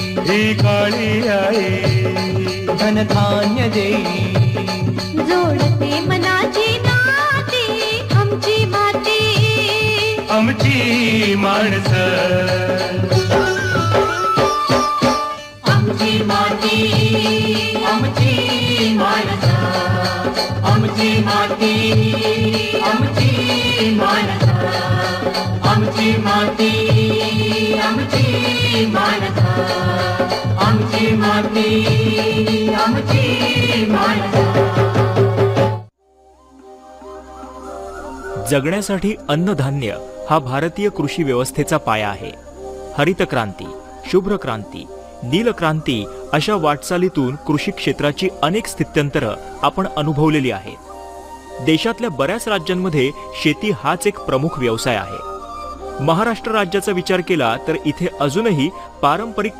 ही काळी आई धनधान्य देई जोडते मनाची नाती आमची माती. आमची माणसं. आमची माती आमची माणसं. आमची माती आमची माणसं. आमची माती आमची मानता आमची माती आमची मानता. जगण्यासाठी अन्नधान्य हा भारतीय कृषी व्यवस्थेचा पाया आहे. हरित क्रांती शुभ्र क्रांती नील क्रांती अशा वाटचालीतून कृषी क्षेत्राची अनेक स्थित्यंतरं आपण अनुभवलेली आहेत. देशातल्या बऱ्याच राज्यांमध्ये शेती हाच एक प्रमुख व्यवसाय आहे. महाराष्ट्र राज्याचा विचार केला तर इथे अजूनही पारंपरिक